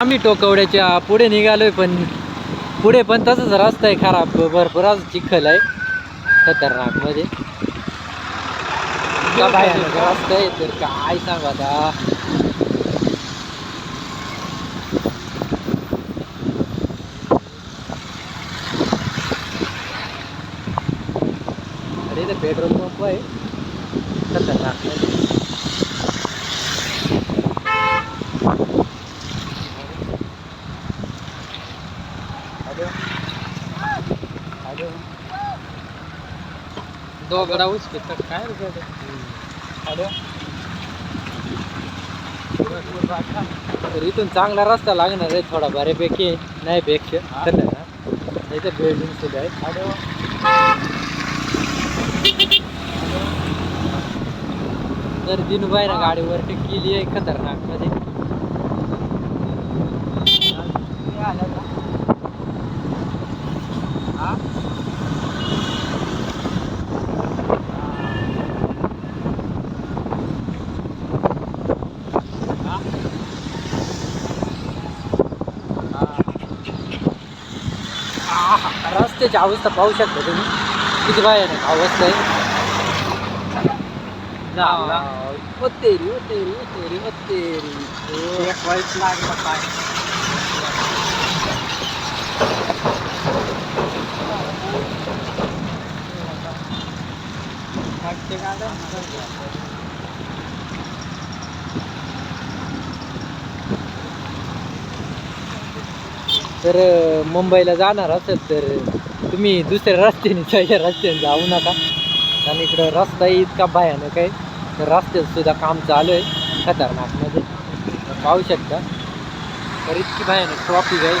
आम्ही टोकवड्याच्या पुढे निघालोय पण पुढे पण तसंच रस्ता आहे खराब. भरपूर आज चिखल आहे खतरनाकमध्ये इतका भयानक. रस्ता आहे तर काय सांगू आता. अरे इथं पेट्रोल पंप आहे. खतरनाक दोघडा उचके तर काय तर इथून चांगला रस्ता लागणार आहे थोडा बऱ्यापैकी नाही पेक्षा तर इथं बिल्डिंग सुद्धा आहे तर दिनूबाई ना गाडीवर केली आहे खतरनाक. मध्ये रस्त्याची अवस्था पाहू शकता तुम्ही. किती भयानक अवस्था आहे. ओ तेरी ओ तेरी ओ तेरी ओ तेरी ओ. तर मुंबईला जाणार असेल तर तुम्ही दुसऱ्या रस्त्याने त्याच्या रस्त्याने जाऊ नका. कारण इकडं रस्ताही इतका भयानक आहे. तर रस्त्यातसुद्धा काम चालू आहे. खतरनाकमध्ये. पाहू शकता. तर इतकी भयानक ट्रॉफिक आहे.